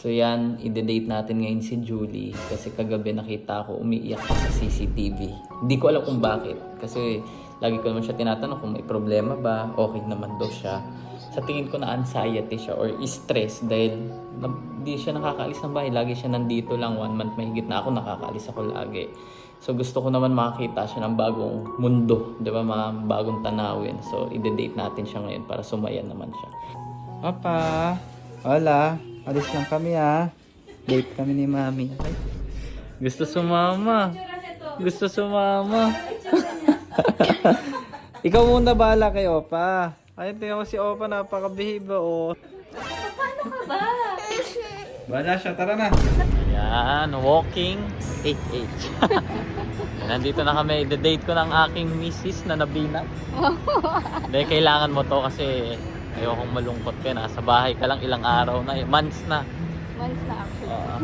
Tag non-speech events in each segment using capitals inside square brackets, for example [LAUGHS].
So yan, i-date natin ngayon si Julie kasi kagabi nakita ko umiiyak sa CCTV. Hindi ko alam kung bakit kasi lagi ko naman siya tinatanong kung may problema ba, okay naman daw siya. Sa tingin ko na anxiety siya or stress dahil hindi siya nakakaalis ng bahay. Lagi siya nandito lang, one month mahigit na ako, nakakaalis ako lagi. So gusto ko naman makakita siya ng bagong mundo, di ba, mga bagong tanawin. So i-date natin siya ngayon para sumaya naman siya. Papa, hola. Alis lang kami ha. Date kami ni Mami. Ay, Gusto sumama. Gusto sumama. [LAUGHS] Ikaw muna bahala kay Opa. Ay, tingnan ko si Opa, napaka-behave oh. Paano ka ba? Bahala siya, tara na. Yan, walking 8H. [LAUGHS] Nandito na kami. The-date ko ng aking misis na nabinat. Dahil kailangan mo to kasi ayokong malungkot ka. Nasa bahay ka lang ilang araw na. eh, Months na. Months na actually. Oo.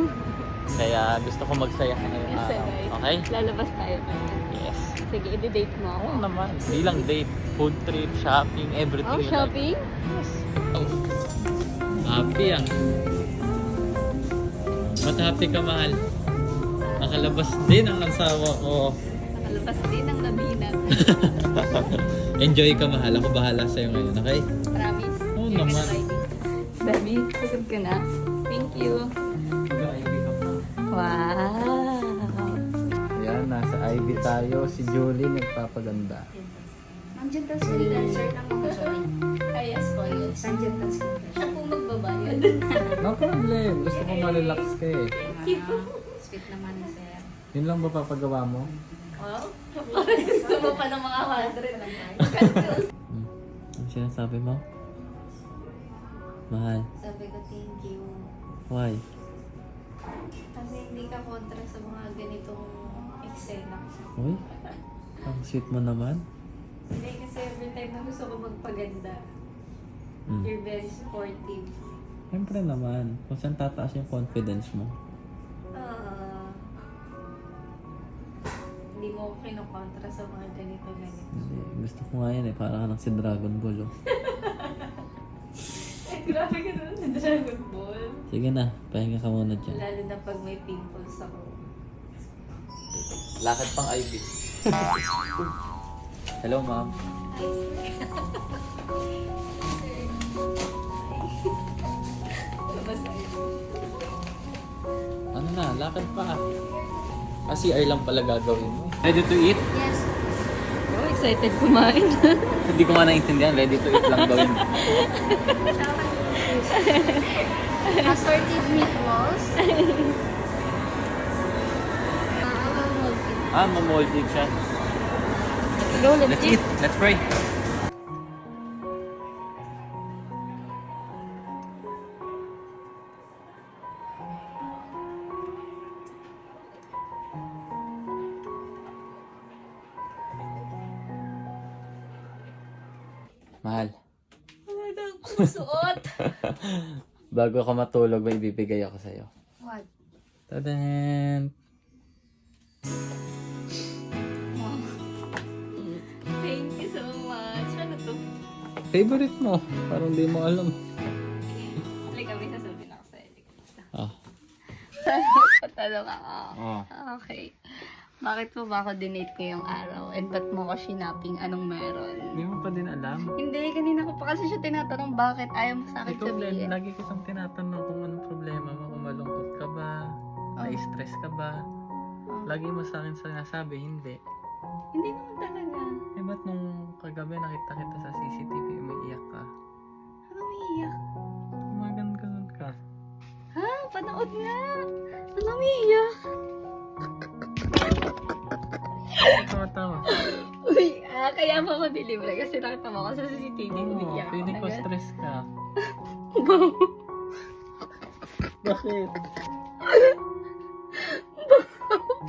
Kaya gusto ko magsaya ngayong Yes, araw. Okay? Lalabas tayo. Yes. Sige, i-date mo ako. Oo naman. Hindi lang date. Food trip, shopping, everything. Oh, shopping? Like. Happy ah. Ba't happy ka, mahal? Nakalabas din ang asawa ko. Nakalabas din ang nabinat. [LAUGHS] Enjoy ka, mahal. Ako bahala sa'yo ngayon, okay? Promise. Naman. Baby, pagod ka na. Thank you. Wow. Ayan, nasa Ivy tayo. Si Julie nagpapaganda. Nandiyan daw si dancer ng mga joy. Ay, yes po, yes. Nandiyan daw si dancer. Po magbabayad. [LAUGHS] No problem. Gusto ko malalax ka eh. Sweet naman ni Sir. Yun lang ba papagawa mo? Wow. Parang [LAUGHS] gusto mo pa ng mga 100. Ano sinasabi mo? Mahal. Sabi ko, thank you. Why? Kasi hindi ka kontra sa mga ganitong eksena. Uy? Ang sweet mo naman. Hindi kasi every time na gusto ko magpaganda, Mm. you're very supportive. Siyempre naman. Kung saan tataas yung confidence mo. Ah. hindi mo ako kinokontra sa mga ganito-ganito. Hindi. Gusto ko nga yan eh. Para ka si Dragon Ball oh. [LAUGHS] Grabe ka naman sa Dragon Ball. Sige na. Pahinga ka muna dyan. Lalo na pag may pimples ako. Lakad pang Ivy. Hello, ma'am. Labas. Ano na, lakad pa. Kasi CR lang pala gagawin mo. Ready to eat? Yes. Excited kumain. [LAUGHS] Hindi ko nga naintindihan. Ready to eat lang gawin mo. [LAUGHS] Assorted meatballs. Ah, mamolded siya. Go, let's Let's eat. eat. Let's pray. Mahal, Wala na akong suot. [LAUGHS] bago ka matulog, may ibibigay ako sa'yo. What? Tadan! Thank you so much. Ano to? Favorite mo. Parang di mo alam. Like, kami sasabihin ako sa Eric. Ah. [LAUGHS] Patalong ako. Oh. Okay. Bakit mo ba ako dinate ngayong araw? And ba't mo ako shinaping anong meron? Hindi mo pa din alam. Hindi, kanina ko pa kasi siya tinatanong bakit ayaw mo sa akin Ikaw din, sabihin. lagi kitang tinatanong kung anong problema mo, kung malungkot ka ba, na-stress ka ba. Oh. Lagi mo sa akin sinasabi, hindi. Hindi naman talaga. Eh, ba't nung kagabi nakita kita sa CCTV, umiiyak Tawa-tawa. Uy, ah, kaya mo ako deliver kasi nakita mo ako sa CCTV. Oo, umiiyak ako feeling ko agad. stress ka. [LAUGHS] Bakit?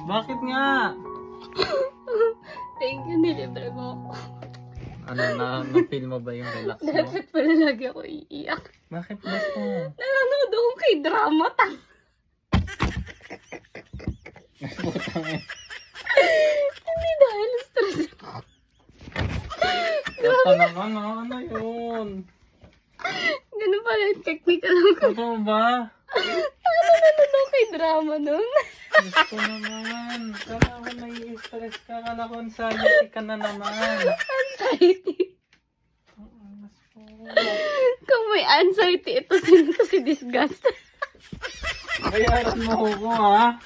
Bakit nga? Thank you, nilibre mo ako. Ano na, na-feel mo ba yung relax mo? Dapat pala lagi ako iiyak. Bakit gusto? Nanonood ako kay drama. Tang. [LAUGHS] Putang eh. Hindi dahil stress. [LAUGHS] Basta naman, ah, ano yun? Ganun pala yung technical lang ko. Ano ba? Ano daw kay drama nun? Gusto naman. Kala ko nai-stress ka. Kala ko anxiety ka na naman. Anxiety. Kung may anxiety, ito si, ito si disgust. Bayaran mo ko ha.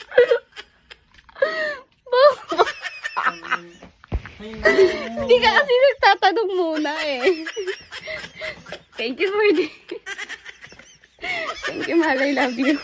Hindi ka kasi nagtatanong muna eh. Thank you for this. Thank you, Mahal. I love you.